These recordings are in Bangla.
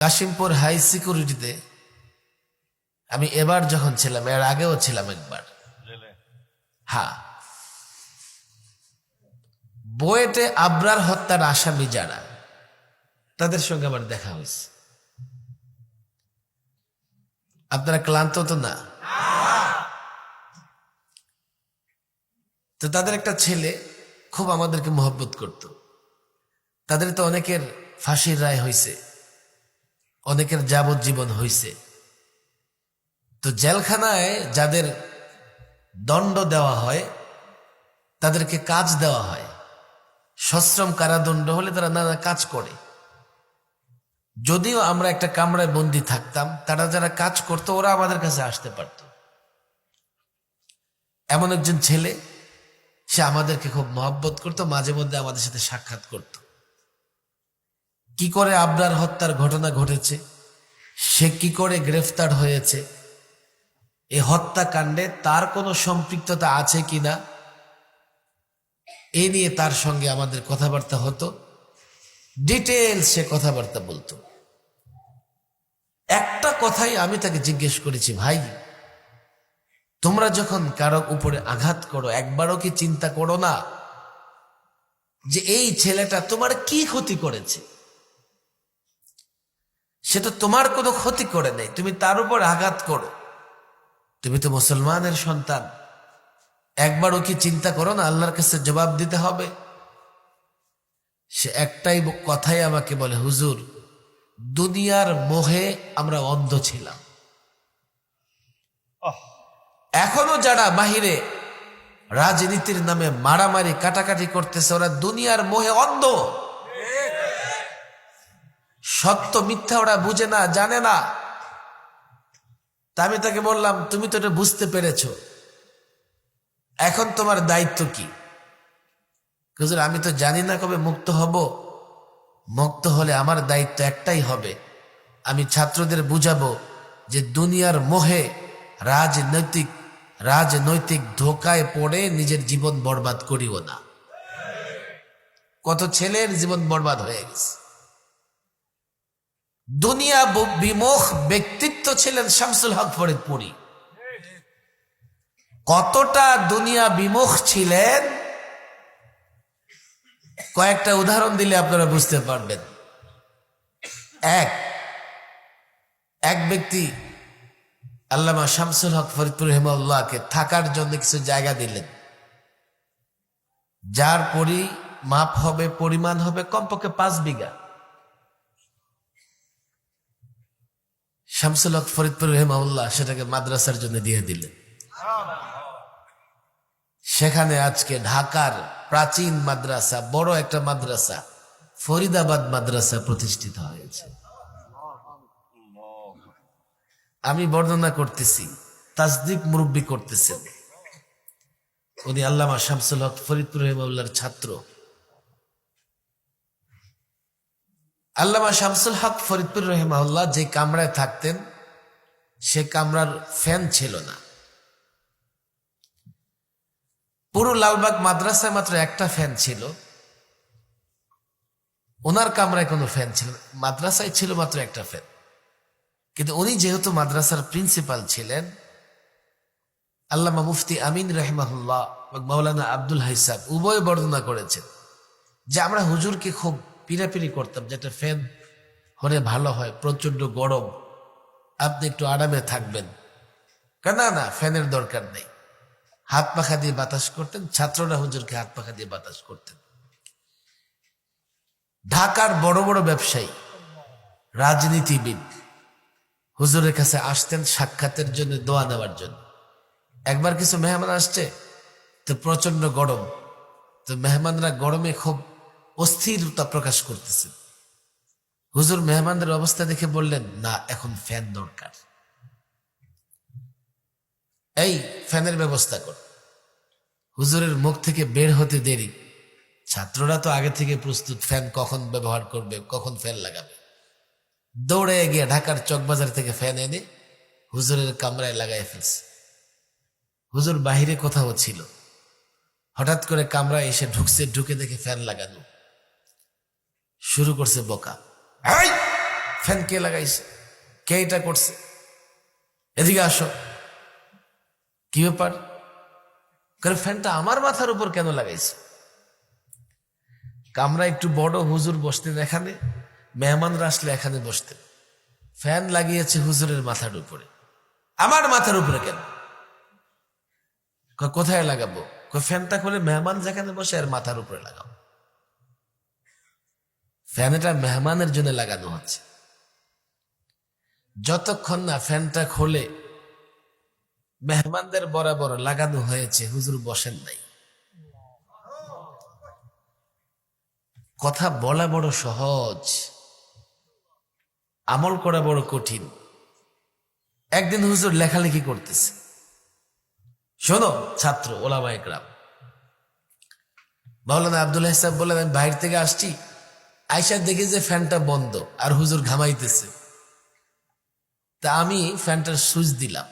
কাশিমপুর হাই সিকিউরিটিতে আমি এবার যখন ছিলাম এর আগেও ছিলাম একবার। হ্যাঁ। বয়েটে আবরার হত্যার আসামি যারা তাদের সঙ্গে আমার দেখা হয়েছে। আপনারা ক্লান্ত তো না? তো তাদের একটা ছেলে খুব আমাদেরকে মহব্বত করত। তাদের তো অনেকের ফাঁসির রায় হয়েছে। অনেকের যাবজ্জীবন হয়েছে তো জেলখানায় যাদের দণ্ড দেওয়া হয়, তাদেরকে কাজ দেওয়া হয়। সশ্রম কারাদণ্ড হলে তারা নানা কাজ করে। যদিও আমরা একটা কামরায় বন্দি থাকতাম, তারা যারা কাজ করতো, ওরা আমাদের কাছে আসতে পারত। এমন একজন ছেলে, সে আমাদেরকে খুব মহব্বত করতো, মাঝে মধ্যে আমাদের সাথে সাক্ষাৎ করত। কি করে আবরার হত্যার ঘটনা ঘটেছে? সে কি করে গ্রেফতার হয়েছে? এই হত্যাকাণ্ডে তার কোনো সম্পৃক্ততা আছে কিনা এ নিয়ে তার সঙ্গে আমাদের কথাবার্তা হতো। ডিটেলস সে কথাবার্তা বলতো। একটা কথাই আমি তাকে জিজ্ঞেস করেছি, ভাই, তোমরা যখন কারও উপরে আঘাত করো, একবারও কি চিন্তা করো না যে এই ছেলেটা তোমার কি ক্ষতি করেছে? সে তো তোমার কোনো ক্ষতি করে নেই তুমি তার উপর আঘাত করো। তুমি তো মুসলমানের সন্তান। একবারও কি চিন্তা করো না আল্লাহর কাছে জবাব দিতে হবে। সে একটাই কথাই আমাকে বলে হুজুর দুনিয়ার মোহে আমরা অন্ধ ছিলাম। এখনও যারা বাহিরে রাজনীতির নামে মারামারি কাটাকাটি করতেছে ওরা দুনিয়ার মোহে অন্ধ। সত্য মিথ্যা ওরা বুঝে না, জানে না। তা আমি তাকে বললাম, তুমি তো এটা বুঝতে পেরেছ। এখন তোমার দায়িত্ব কি? আমি তো জানি না কবে মুক্ত হব। মুক্ত হলে আমার দায়িত্ব একটাই হবে। আমি ছাত্রদের বুঝাবো যে দুনিয়ার মোহে রাজনৈতিক রাজনৈতিক ধোকায় পড়ে নিজের জীবন বরবাদ করিও না। কত ছেলের জীবন বরবাদ হয়ে গেছে। দুনিয়া বিমুখ ব্যক্তিত্ব ছিলেন শামসুল হক ফরিদপুরি। কতটা দুনিয়া বিমুখ ছিলেন? কয়েকটা উদাহরণ দিলে আপনারা বুঝতে পারবেন। এক এক ব্যক্তি আল্লামা শামসুল হক ফরিদপুর রহমাউল্লাহকে থাকার জন্য কিছু জায়গা দিলেন। যার পরি মাপ হবে, পরিমাণ হবে কমপক্ষে পাঁচ বিঘা। শামসুল হক ফরিদপুর রহমাউল্লাহ সেটাকে মাদ্রাসার জন্য দিয়ে দিলেন। সেখানে আজকে ঢাকার প্রাচীন মাদ্রাসা, বড় একটা মাদ্রাসা, ফরিদাবাদ মাদ্রাসা প্রতিষ্ঠিত হয়েছে। আমি বর্ণনা করতেছি তাজদিক মুরব্বী করতেছেন। উনি আল্লামা শামসুল হক ফরিদপুর রহমাউল্লাহর ছাত্র। আল্লামা শামসুল হক ফরিদপুর রহমাউল্লাহ যে কামরায় থাকতেন, সে কামরার ফ্যান ছিল না। পুরো লালবাগ মাদ্রাসায় মাত্র একটা ফ্যান ছিল। ওনার কামরায় কোনো ফ্যান ছিল। মাদ্রাসায় ছিল মাত্র একটা ফ্যান। কিন্তু উনি যেহেতু মাদ্রাসার প্রিন্সিপাল ছিলেন, আল্লামা মুফতি আমিন রহমাহুল্লাহ মৌলানা আব্দুল হাইসাব উভয় বর্ণনা করেছেন যে আমরা হুজুরকে খুব পিরাপিরি করতাম, যেটা ফ্যান হলে ভালো হয় প্রচণ্ড গরম। আপনি একটু আরামে থাকবেন। কেন না ফ্যানের দরকার নেই। হাত পাখা দিয়ে বাতাস করতেন, ছাত্ররা হুজুরকে হাত পাখা দিয়ে বাতাস করতেন। ঢাকার বড় বড় ব্যবসায়ী, রাজনীতিবিদ, হুজুরের কাছে আসতেন সাক্ষাতের জন্য, দোয়া নেওয়ার জন্য। একবার কিছু মেহমান আসছে, তো প্রচণ্ড গরম। তো মেহমানরা গরমে খুব অস্থিরতা প্রকাশ করতেছেন হুজুর মেহমানদের অবস্থা দেখে বললেন, না, এখন ফ্যান দরকার। এই, ফ্যানের ব্যবস্থা কর। হুজুরের মুখ থেকে বের হতে দেরি। ছাত্ররা তো আগে থেকে প্রস্তুত, ফ্যান কখন ব্যবহার করবে, কখন ফ্যান লাগাবে। দৌড়ে গিয়ে ঢাকার চকবাজার থেকে ফ্যান এনে হুজুরের কামরায় লাগাই ফেলছে। হুজুর বাহিরে কোথাও ছিল। হঠাৎ করে কামরায় এসে ঢুকছে, ঢুকে দেখে ফ্যান লাগানো। শুরু করছে বোকা! ফ্যান কে লাগাইছে? কে এটা করছে? এদিকে আসো। কি ব্যাপার? কারণ ফ্যানটা আমার মাথার উপর কেন লাগাইছে? আমরা একটু বড় হুজুর বসতেন এখানে, মেহমানরা আসলে এখানে বসতেন। ফ্যান লাগিয়েছে হুজুরের মাথার উপরে। আমার মাথার উপরে কেন? কোথায় লাগাবো? ফ্যানটা খুলে মেহমান যেখানে বসে আর মাথার উপরে লাগাও ফ্যান এটা মেহমানের জন্য লাগানো হচ্ছে যতক্ষণ না ফ্যানটা খোলে, মেহমানদের বরাবর লাগানো হয়েছে, হুজুর বসেন নাই। কথা বলা বড় সহজ, আমল করা বড় কঠিন। একদিন হুজুর লেখালেখি করতেছে। শোনো, ছাত্র ওলামা একরাম মাওলানা আব্দুল হাসাব বললেন, আমি বাইরে থেকে আসছি আইসা দেখি যে ফ্যানটা বন্ধ আর হুজুর ঘামাইতেছে। তা আমি ফ্যানটার সুইচ দিলাম।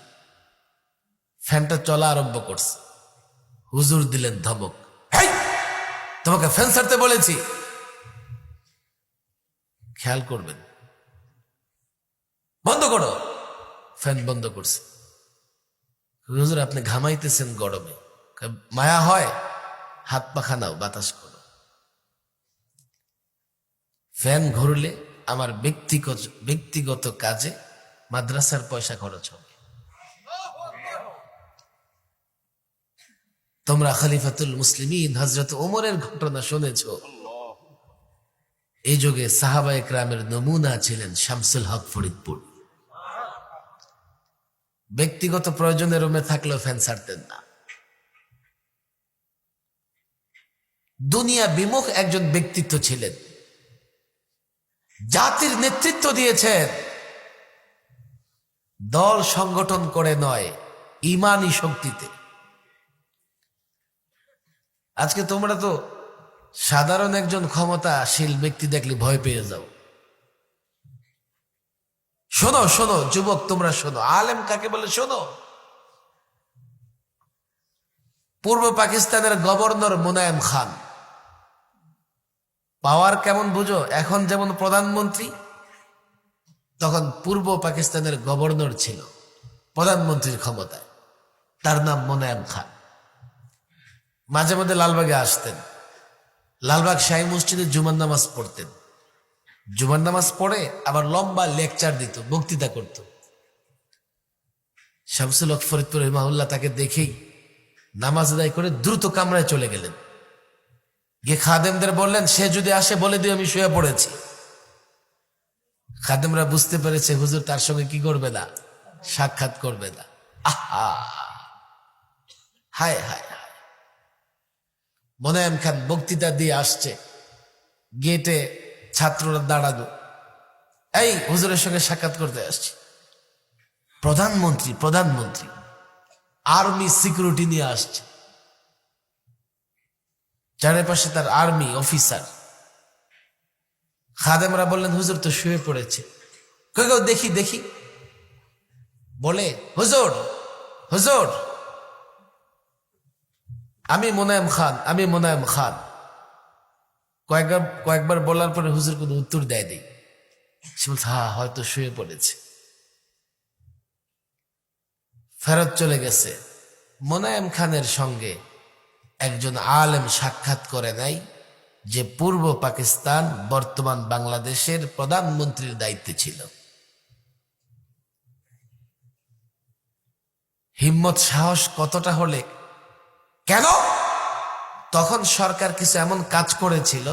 ফ্যানটা চলা আরম্ভ করছে। হুজুর দিলেন ধমক তোমাকে ফ্যান ছাড়তে বলেছি। খেয়াল করবেন। বন্ধ করো। ফ্যান বন্ধ করছে। হুজুর, আপনি ঘামাইতেছেন গরমে। মায়া হয় হাত পাখা নাও বাতাস করো। ফ্যান ঘুরলে আমার ব্যক্তিগত ব্যক্তিগত কাজে মাদ্রাসার পয়সা খরচ হবে। তোমরা খলিফাতুল মুসলিমিন হজরত ওমরের ঘটনা শুনেছ? এই যুগে সাহাবা একরামের নমুনা ছিলেন শামসুল হক ফরিদপুর। ব্যক্তিগত প্রয়োজনে রুমে থাকলেও ফ্যান ছাড়তেন না। দুনিয়া বিমুখ একজন ব্যক্তিত্ব ছিলেন। জাতির নেতৃত্ব দিয়েছেন। দল সংগঠন করে নয় ইমানি শক্তিতে। আজকে তোমরা তো সাধারণ একজন ক্ষমতাশীল ব্যক্তি দেখলে ভয় পেয়ে যাও। শোনো শোনো, যুবক, তোমরা শোনো। আলেম কাকে বলে শোনো? পূর্ব পাকিস্তানের গভর্নর মুনায়েম খান। পাওয়ার কেমন বুঝো? এখন যেমন প্রধানমন্ত্রী, তখন পূর্ব পাকিস্তানের গভর্নর ছিল, প্রধানমন্ত্রীর ক্ষমতায়। তার নাম মোনায়েম খান। মাঝে মধ্যে লালবাগে আসতেন। লালবাগ শাহী মসজিদে জুমার নামাজ পড়তেন। জুমার নামাজ পড়ে আবার লম্বা লেকচার দিত, বক্তৃতা করত। শামসুল ফরিদপুর রহমাউল্লাহ তাকে দেখেই নামাজ আদায় করে দ্রুত কামরায় চলে গেলেন। গিয়ে খাদেমদের বললেন, সে যদি আসে, বলে দিয়ে আমি শুয়ে পড়েছি। খাদেমরা বুঝতে পেরেছে, হুজুর তার সঙ্গে কি করবে না? সাক্ষাৎ করবে না। আহা! হায় হায় মোনায়েম খান বক্তৃতা দিয়ে আসছে। গেটে ছাত্ররা দাঁড়ানো এই, হুজুরের সঙ্গে সাক্ষাৎ করতে আসছি। প্রধানমন্ত্রী প্রধানমন্ত্রী, আর্মি সিকিউরিটি নিয়ে আসছে। চারিপাশে তার আর্মি অফিসার। খাদেমরা বললেন, হুজুর তো শুয়ে পড়েছে। কই গো, দেখি দেখি। বলে, হুজুর হুজুর, আমি মোনায়েম খান, আমি মোনায়েম খান। কয়েকবার কয়েকবার বলার পরে হুজুর কোনো উত্তর দেয় নেই সে বলছে হ্যাঁ হয়তো শুয়ে পড়েছে। ফেরত চলে গেছে মোনায়েম খানের সঙ্গে। একজন আলেম সাক্ষাৎ করে নাই যে পূর্ব পাকিস্তান, বর্তমান বাংলাদেশের প্রধানমন্ত্রীর দায়িত্বে ছিল। হিম্মত, সাহস কতটা হলে? কেন? তখন সরকার কিছু এমন কাজ করেছিল,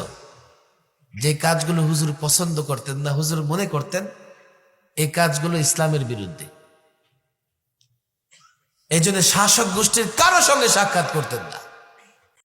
যে কাজগুলো হুজুর পছন্দ করতেন না, হুজুর মনে করতেন এই কাজগুলো ইসলামের বিরুদ্ধে। এই জন্য শাসক গোষ্ঠীর কারও সঙ্গে সাক্ষাৎ করতেন না।